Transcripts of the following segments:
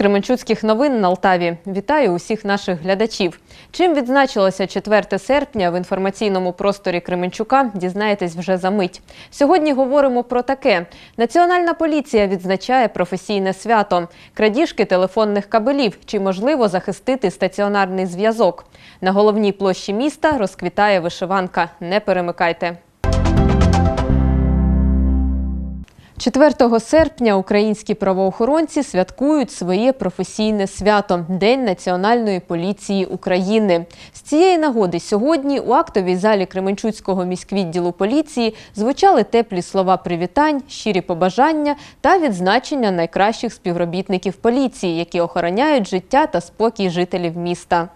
Кременчуцьких новин на Алтаві. Вітаю усіх наших глядачів. Чим відзначилося 4 серпня в інформаційному просторі Кременчука, дізнаєтесь вже за мить. Сьогодні говоримо про таке: Національна поліція відзначає професійне свято, крадіжки телефонних кабелів. Чи можливо захистити стаціонарний зв'язок? На головній площі міста розквітає вишиванка. Не перемикайте. 4 серпня українські правоохоронці святкують своє професійне свято День Національної поліції України. З цієї нагоди сьогодні у актовій залі Кременчуцького міськвідділу поліції звучали теплі слова привітань, щирі побажання та відзначення найкращих співробітників поліції, які охороняють життя та спокій жителів міста.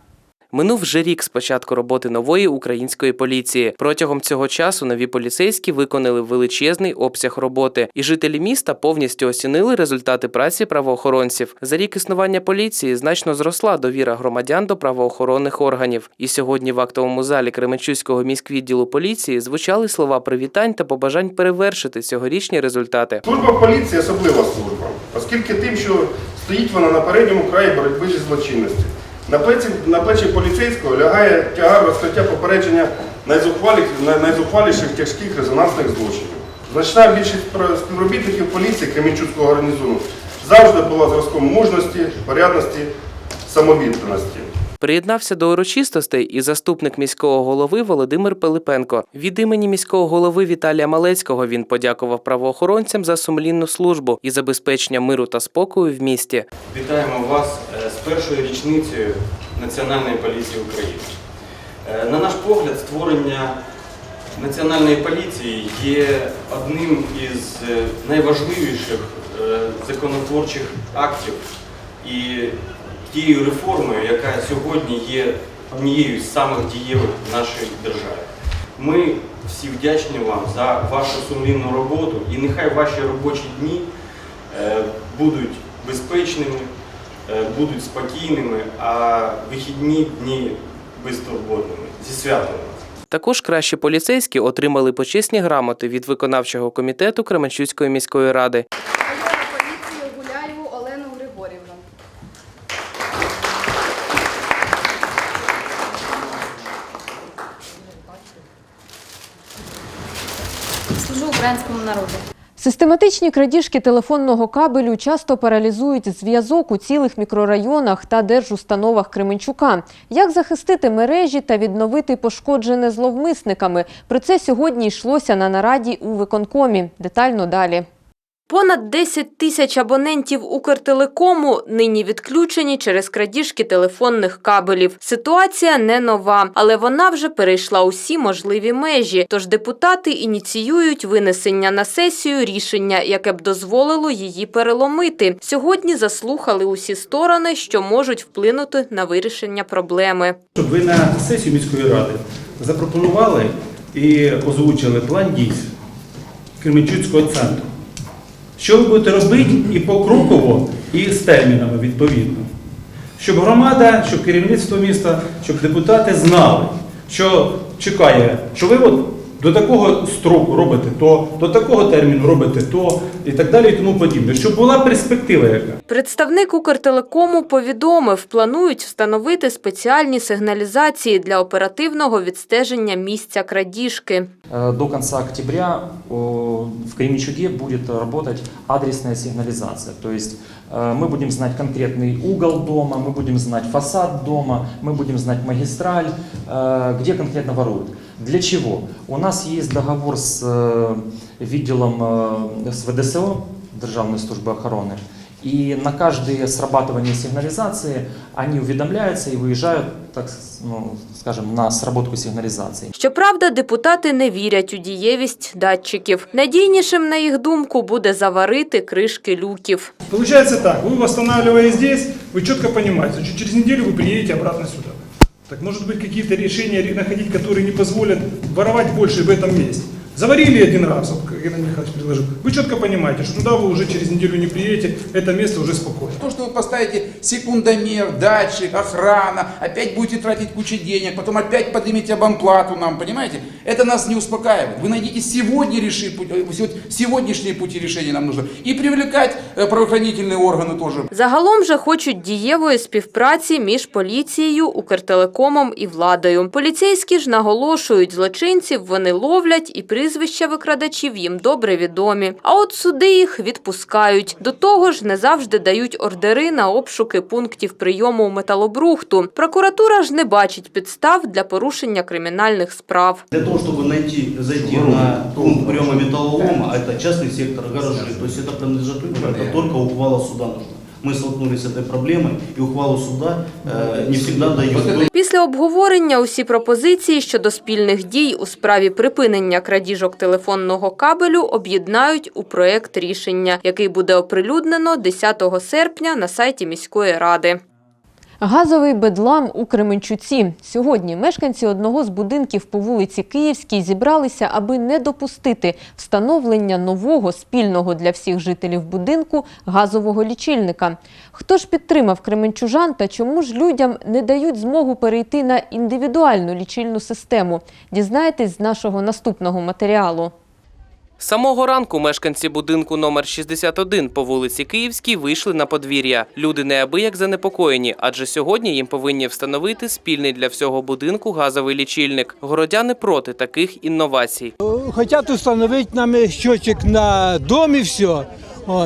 Минув вже рік з початку роботи нової української поліції. Протягом цього часу нові поліцейські виконали величезний обсяг роботи, і жителі міста повністю оцінили результати праці правоохоронців. За рік існування поліції значно зросла довіра громадян до правоохоронних органів. І сьогодні в актовому залі Кременчуцького міськвідділу поліції звучали слова привітань та побажань перевершити цьогорічні результати. Служба поліції особлива служба, оскільки тим, що стоїть вона на передньому краї боротьби зі злочинністю. На плечі, на плечі поліцейського лягає тягар розкриття попередження найзухваліших тяжких резонансних злочинів. Значна більшість про- співробітників поліції Кремінчуцького гарнізону завжди була зразком мужності, порядності, самовідданості. Приєднався до урочистостей і заступник міського голови Володимир Пилипенко. Від імені міського голови Віталія Малецького він подякував правоохоронцям за сумлінну службу і забезпечення миру та спокою в місті. Вітаємо вас першою річницею Національної поліції України. Е, На наш погляд, створення Національної поліції є одним із е, найважливіших е, законотворчих актів і тією реформою, яка сьогодні є однією з самих дієвих в нашій державі. Ми всі вдячні вам за вашу сумлінну роботу і нехай ваші робочі дні будуть безпечними, будуть спокійними, а вихідні дні безтурботними. Зі святом вас! Також кращі поліцейські отримали почесні грамоти від виконавчого комітету Кременчуцької міської ради. поліції Гуляєву Олену Григорівну. Служу українському народу. Систематичні крадіжки телефонного кабелю часто паралізують зв'язок у цілих мікрорайонах та держустановах Кременчука. Як захистити мережі та відновити пошкоджене зловмисниками? Про це сьогодні йшлося на нараді у виконкомі. Детально далі. Понад 10 тисяч абонентів Укртелекому нині відключені через крадіжки телефонних кабелів. Ситуація не нова, але вона вже перейшла усі можливі межі. Тож депутати ініціюють винесення на сесію рішення, яке б дозволило її переломити. Сьогодні заслухали усі сторони, що можуть вплинути на вирішення проблеми. Щоб ви на сесію міської ради запропонували і озвучили план дій Кременчуцького центру. Що ви будете робити і покроково, і з термінами відповідно. Щоб громада, щоб керівництво міста, щоб депутати знали, що чекає, що ви от до такого строку робите то, до такого терміну робите то, і так далі, і тому подібне. Щоб була перспектива яка. Представник Укртелекому повідомив, планують встановити спеціальні сигналізації для оперативного відстеження місця крадіжки. Э, До конца октября о, в Кременчуге будет работать адресная сигнализация. То есть э, мы будем знать конкретный угол дома, мы будем знать фасад дома, мы будем знать магистраль, э, где конкретно воруют. Для чего? У нас есть договор с э, відділом э, с ВДСО, Державной службы охраны, и на каждое срабатывание сигнализации они уведомляются и выезжают, так с- ну, скажем, на сработку сигнализации. Щоправда, депутати не вірять у дієвість датчиків. Надійнішим, на їх думку, буде заварити кришки люків. Получается так, вы восстанавливая здесь, вы четко понимаете, что через неделю вы приедете обратно сюда. Так может быть какие-то решения находить, которые не позволят воровать больше в этом месте. Заварили один раз, вот как Геннадий Михайлович предложил. Вы четко понимаете, что туда вы уже через неделю не приедете, это место уже спокойно. То, что вы поставите секундомер, датчик, охрана, опять будете тратить кучу денег, потом опять поднимете абонплату нам, понимаете? Это нас не успокаивает. Вы найдите сегодня реши, путь- э, сего- сегодняшние пути решения нам нужно. И привлекать э, правоохранительные органы тоже. Загалом же хочуть дієвої співпраці між поліцією, Укртелекомом і владою. Поліцейські ж наголошують, злочинців вони ловлять і прізвища викрадачів їм добре відомі. А от суди їх відпускають. До того ж, не завжди дають ордери на обшуки пунктів прийому металобрухту. Прокуратура ж не бачить підстав для порушення кримінальних справ. Для того, чтобы найти, зайти на пункт приема металлолома, а это частный сектор, гаражи, то есть это принадлежит это только ухвала суда нужна. Мы столкнулись с этой проблемой, и ухвалу суда э, не всегда дают. Після обговорення усі пропозиції щодо спільних дій у справі припинення крадіжок телефонного кабелю об'єднають у проект рішення, який буде оприлюднено 10 серпня на сайті міської ради. Газовий бедлам у Кременчуці. Сьогодні мешканці одного з будинків по вулиці Київській зібралися, аби не допустити встановлення нового спільного для всіх жителів будинку газового лічильника. Хто ж підтримав кременчужан та чому ж людям не дають змогу перейти на індивідуальну лічильну систему? Дізнаєтесь з нашого наступного матеріалу. З самого ранку мешканці будинку номер 61 по вулиці Київській вийшли на подвір'я. Люди неабияк занепокоєні, адже сьогодні їм повинні встановити спільний для всього будинку газовий лічильник. Городяни проти таких інновацій. хотят установить нам счетчик на дом и все.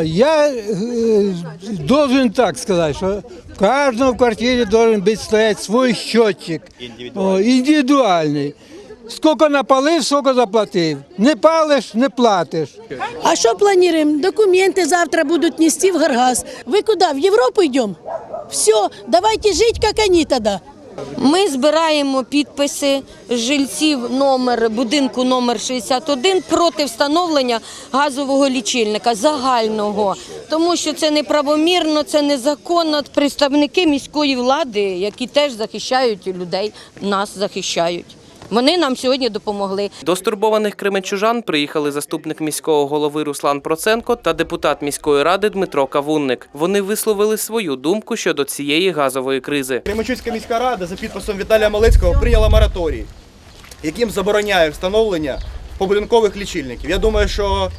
Я э, должен так сказать, что в каждом в квартире должен быть стоять свой счетчик. О, Индивидуальный. Сколько напалив, сколько заплатив. Не палиш, не платиш. А что планируем? Документы завтра будут нести в Гаргаз. Вы куда, в Европу идем? Все, давайте жить, как они тогда. Ми збираємо підписи жильців номер будинку номер 61 проти встановлення газового лічильника загального, тому що це неправомірно, це незаконно. Представники міської влади, які теж захищають людей, нас захищають. Вони нам сьогодні допомогли. До стурбованих кременчужан приїхали заступник міського голови Руслан Проценко та депутат міської ради Дмитро Кавунник. Вони висловили свою думку щодо цієї газової кризи. Кременчуцька міська рада за підписом Віталія Малецького прийняла мораторій, яким забороняє встановлення побудинкових лічильників. Я думаю, що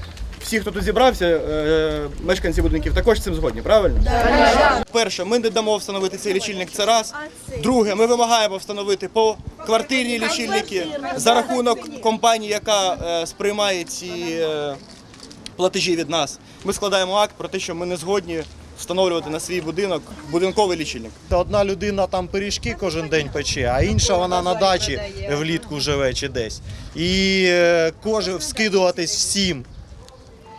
всі, хто тут зібрався, е, мешканці будинків, також з цим згодні, правильно? Перше, ми не дамо встановити цей лічильник, це раз. Друге, ми вимагаємо встановити по квартирні лічильники за рахунок компанії, яка е, сприймає ці е, платежі від нас. Ми складаємо акт про те, що ми не згодні встановлювати на свій будинок будинковий лічильник. Одна людина там пиріжки кожен день пече, а інша вона на дачі влітку живе чи десь. І кожен скидуватись всім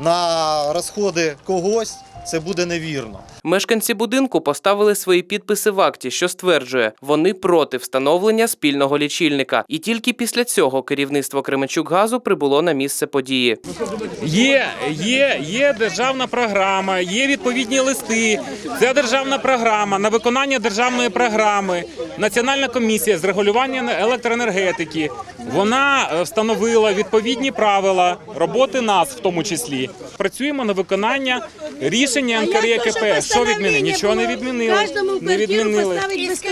на розходи когось, це буде невірно. Мешканці будинку поставили свої підписи в акті, що стверджує, вони проти встановлення спільного лічильника. І тільки після цього керівництво Кременчук-газу прибуло на місце події. Є, є, є державна програма, є відповідні листи. Це державна програма на виконання державної програми. Національна комісія з регулювання електроенергетики. Вона е, встановила відповідні правила роботи нас, в тому числі. Працюємо на виконання рішення НКРЕКП. Що відмінили? Нічого не відмінили. Не відмінили.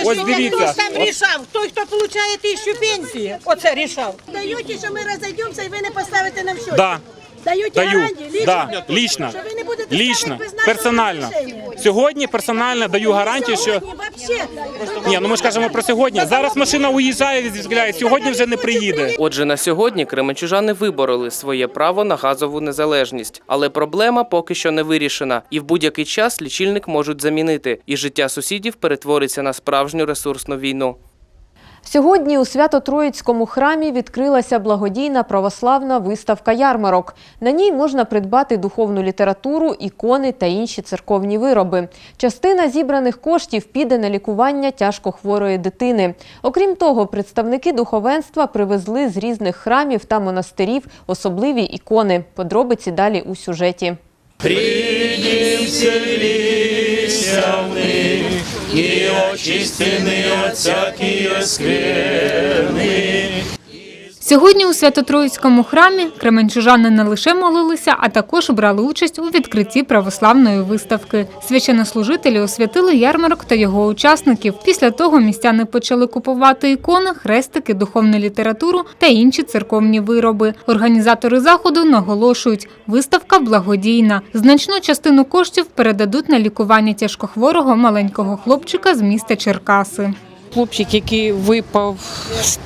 Ось дивіться. Хто рішав? Той, хто отримує тисячу пенсії, оце рішав. Даєте, що ми розійдемося і ви не поставите нам щось? Да. Даєте Даю, гарантії? Лічно? да, лічно, Що ви не будете лічно, ставити без нашого персонально. рішення? Сьогодні персонально даю гарантію, що Сьогодні вообще. ні, ну ми ж кажемо про сьогодні. Зараз машина уїжджає, звідкиляє, сьогодні вже не приїде. Отже, на сьогодні кременчужани вибороли своє право на газову незалежність, але проблема поки що не вирішена, і в будь-який час лічильник можуть замінити, і життя сусідів перетвориться на справжню ресурсну війну. Сьогодні у Свято-Троїцькому храмі відкрилася благодійна православна виставка ярмарок. На ній можна придбати духовну літературу, ікони та інші церковні вироби. Частина зібраних коштів піде на лікування тяжкохворої дитини. Окрім того, представники духовенства привезли з різних храмів та монастирів особливі ікони. Подробиці далі у сюжеті. Придим, в них, и очистены от всякие скверны. Сьогодні у Свято-Троїцькому храмі кременчужани не лише молилися, а також брали участь у відкритті православної виставки. Священнослужителі освятили ярмарок та його учасників. Після того містяни почали купувати ікони, хрестики, духовну літературу та інші церковні вироби. Організатори заходу наголошують, виставка благодійна. Значну частину коштів передадуть на лікування тяжкохворого маленького хлопчика з міста Черкаси. Хлопчик, який випав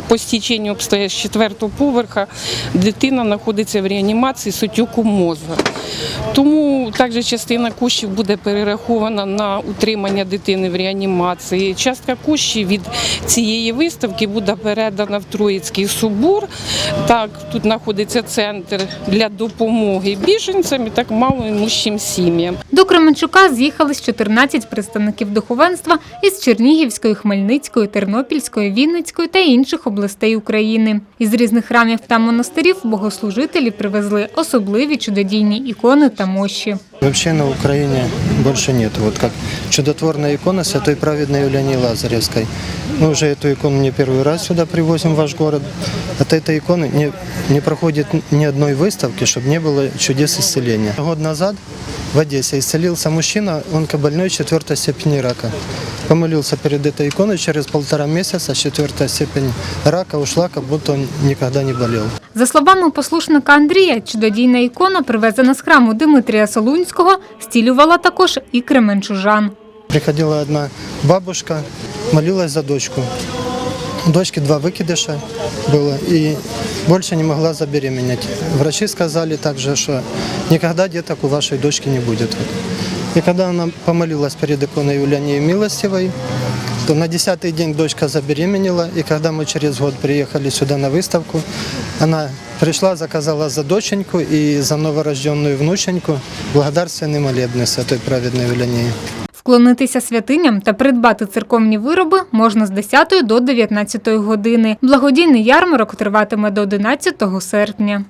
по стіченню обстоятельств з четвертого поверха, дитина знаходиться в реанімації з отеком мозга. Тому також частина коштів буде перерахована на утримання дитини в реанімації. Частка коштів від цієї виставки буде передана в Троїцький собор. Так, тут знаходиться центр для допомоги біженцям і так малоімущим сім'ям. До Кременчука з'їхались 14 представників духовенства із Чернігівської, Хмельницької, Тернопільської, Вінницької та інших областей України. Із різних храмів та монастирів богослужителі привезли особливі чудодійні ікони та мощі. Вообще на Украине больше нет. Вот как чудотворная икона святой праведной Елении Лазаревской. Мы уже эту икону не первый раз сюда привозим в ваш город. От этой иконы не, не проходит ни одной выставки, чтобы не было чудес исцеления. Год назад в Одессе исцелился мужчина, онкобольной четвертой степени рака. Помолился перед этой иконой, через полтора месяца четвертая степень рака ушла, как будто он никогда не болел. За словами послушника Андрія, чудодійна ікона, привезена з храму Димитрія Солунського, стілювала також і кременчужан. Приходила одна бабушка, молилась за дочку. У дочки два выкидыша было и больше не могла забеременеть. Врачи сказали также, что никогда деток у вашей дочки не будет. И когда она помолилась перед иконой Юлиании Милостивой, то на десятый день дочка забеременела, и когда мы через год приехали сюда на выставку, она пришла, заказала за доченьку и за новорожденную внученьку благодарственный молебный Святой Праведной Юлиании. Вклонитися святиням та придбати церковні вироби можна з 10 до 19 години. Благодійний ярмарок триватиме до 11 серпня.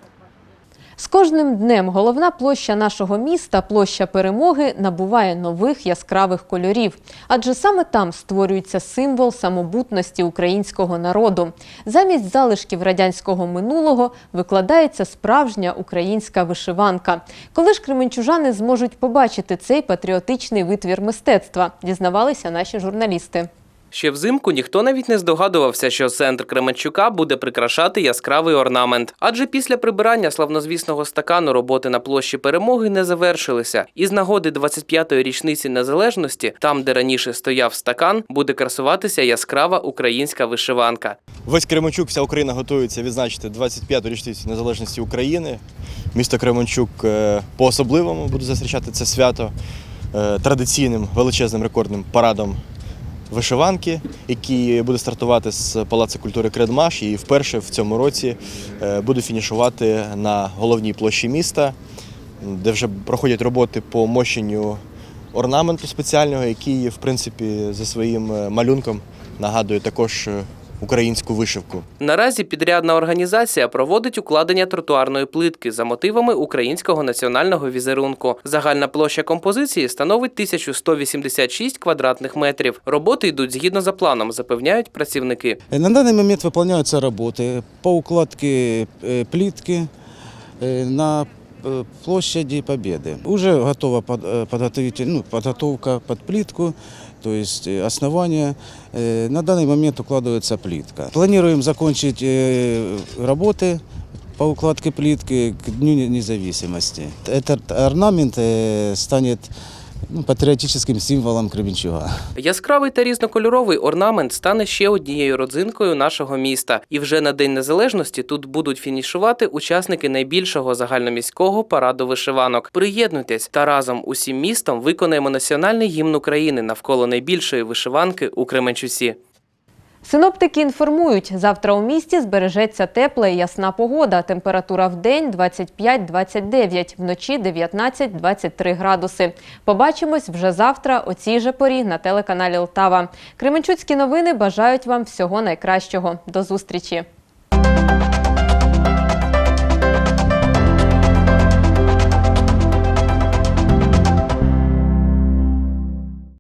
З кожним днем головна площа нашого міста, площа перемоги, набуває нових яскравих кольорів. Адже саме там створюється символ самобутності українського народу. Замість залишків радянського минулого викладається справжня українська вишиванка. Коли ж кременчужани зможуть побачити цей патріотичний витвір мистецтва, дізнавалися наші журналісти. Ще взимку ніхто навіть не здогадувався, що центр Кременчука буде прикрашати яскравий орнамент. Адже після прибирання славнозвісного стакану роботи на площі перемоги не завершилися. І з нагоди 25-ї річниці незалежності, там, де раніше стояв стакан, буде красуватися яскрава українська вишиванка. Весь Кременчук, вся Україна готується відзначити 25-ту річницю незалежності України. Місто Кременчук е, по-особливому буде зустрічати це свято е, традиційним величезним рекордним парадом вишиванки, який буде стартувати з Палацу культури Кредмаш. І вперше в цьому році е, буде фінішувати на головній площі міста, де вже проходять роботи по мощенню орнаменту спеціального, який, в принципі, за своїм е, малюнком нагадує також е, українську вишивку. Наразі підрядна організація проводить укладення тротуарної плитки за мотивами українського національного візерунку. Загальна площа композиції становить 1186 квадратних метрів. Роботи йдуть згідно за планом, запевняють працівники. На данный момент выполняются работы по укладке э, плитки э, на э, площади Победы. Уже готова под- э, подготовитель- ну, подготовка под плитку, то есть э, основание. Э, На данный момент укладывается плитка. Планируем закончить э, работы по укладке плитки к Дню не- независимости. Этот орнамент э, станет ну, патриотическим символом Кременчуга. Яскравий та різнокольоровий орнамент стане ще однією родзинкою нашого міста. І вже на День Незалежності тут будуть фінішувати учасники найбільшого загальноміського параду вишиванок. Приєднуйтесь та разом усім містом виконаємо національний гімн України навколо найбільшої вишиванки у Кременчусі. Синоптики інформують, завтра у місті збережеться тепла і ясна погода. Температура в день 25-29, вночі 19-23 градуси. Побачимось вже завтра о цій же порі на телеканалі Лтава. Кременчуцькі новини бажають вам всього найкращого. До зустрічі!